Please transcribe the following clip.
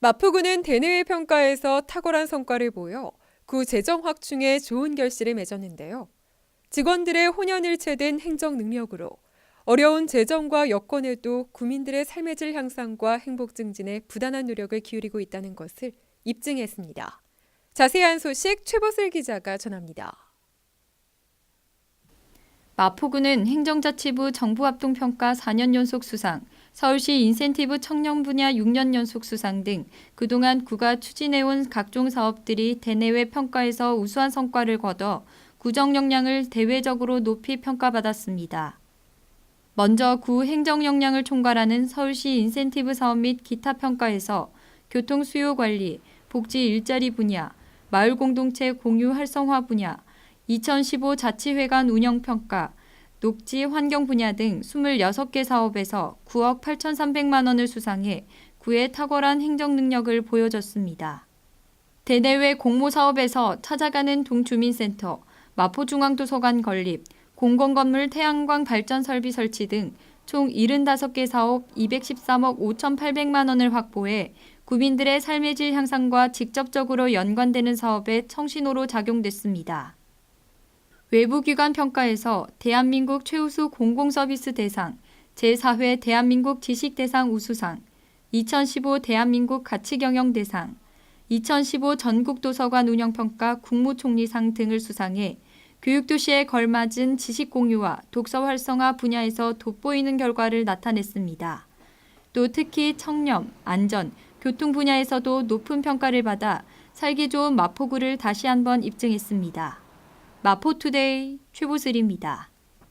마포구는 대내외 평가에서 탁월한 성과를 보여 구 재정 확충에 좋은 결실을 맺었는데요. 직원들의 혼연일체된 행정 능력으로 어려운 재정과 여건에도 구민들의 삶의 질 향상과 행복 증진에 부단한 노력을 기울이고 있다는 것을 입증했습니다. 자세한 소식 최보슬 기자가 전합니다. 마포구는 행정자치부 정부합동평가 4년 연속 수상, 서울시 인센티브 청년 분야 6년 연속 수상 등 그동안 구가 추진해온 각종 사업들이 대내외 평가에서 우수한 성과를 거둬 구정 역량을 대외적으로 높이 평가받았습니다. 먼저 구 행정 역량을 총괄하는 서울시 인센티브 사업 및 기타 평가에서 교통 수요 관리, 복지 일자리 분야, 마을 공동체 공유 활성화 분야, 2015 자치회관 운영 평가, 녹지 환경 분야 등 26개 사업에서 9억 8,300만 원을 수상해 구의 탁월한 행정 능력을 보여줬습니다. 대내외 공모 사업에서 찾아가는 동주민센터, 마포중앙도서관 건립, 공공건물 태양광 발전 설비 설치 등 총 75개 사업 213억 5,800만 원을 확보해 구민들의 삶의 질 향상과 직접적으로 연관되는 사업에 청신호로 작용됐습니다. 외부기관 평가에서 대한민국 최우수 공공서비스 대상, 제4회 대한민국 지식대상 우수상, 2015 대한민국 가치경영 대상, 2015 전국도서관 운영평가 국무총리상 등을 수상해 교육도시에 걸맞은 지식 공유와 독서 활성화 분야에서 돋보이는 결과를 나타냈습니다. 또 특히 청렴, 안전, 교통 분야에서도 높은 평가를 받아 살기 좋은 마포구를 다시 한번 입증했습니다. 마포투데이 최보슬입니다.